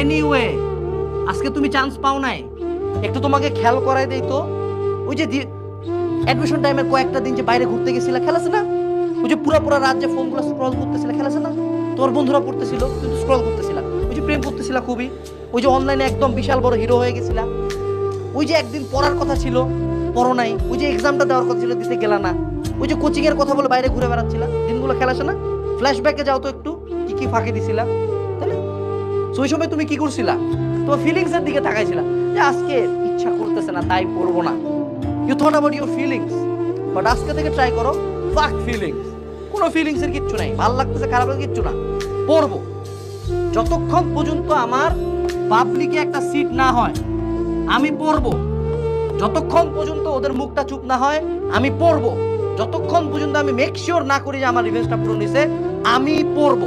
Anyway আজকে তুমি chance পাও নাই। একটু তোমাকে খেয়াল করাই দেই তো। ওই যে অ্যাডমিশন টাইমে কয়েকটা দিন যে বাইরে ঘুরতে গেছিলা, খেলাছে না? ওই যে পুরা পুরা রাত যে ফোনগুলো স্ক্রল করতেছিলা, খেলাছে না? তোর বন্ধুরা পড়তেছিল, কিন্তু স্ক্রল করতেছিলা। ওই যে প্রেম করতেছিলা খুবই। ওই যে অনলাইনে একদম বিশাল বড় হিরো হয়ে গেছিলা। ওই যে একদিন পড়ার কথা ছিল, পড়ো নাই। ওই যে এক্সামটা দেওয়ার কথা ছিল, দিতে গেলা না। ওই যে কোচিং এর কথা বলে বাইরে ঘুরে বেড়াচ্ছিলা। দিনগুলো খেলাছে না? ফ্ল্যাশব্যাকে যাও তো একটু, কি কি ফাঁকি দিছিলা। তাই ওই সময় তুমি কি করছিলা? তোমার ফিলিংস এর দিকে তাকাইছিলা। যে আজকে ইচ্ছা করতেছে না, তাই পড়ব না। You thought about your feelings but আজকে থেকে ট্রাই করো ফাক ফিলিংস কোনো ফিলিংস এর কিচ্ছু নাই, ভালো লাগতেছে, খারাপ লাগছে কিচ্ছু না। পড়ব। যতক্ষণ পর্যন্ত আমার পাবলিকে একটা সিট না হয়, আমি পড়ব। যতক্ষণ পর্যন্ত ওদের মুখটা চুপ না হয়, আমি পড়ব। যতক্ষণ পর্যন্ত আমি মেক শিওর না করি যে আমার রিভেন্সটা পুরো নিছে আমি পড়ব।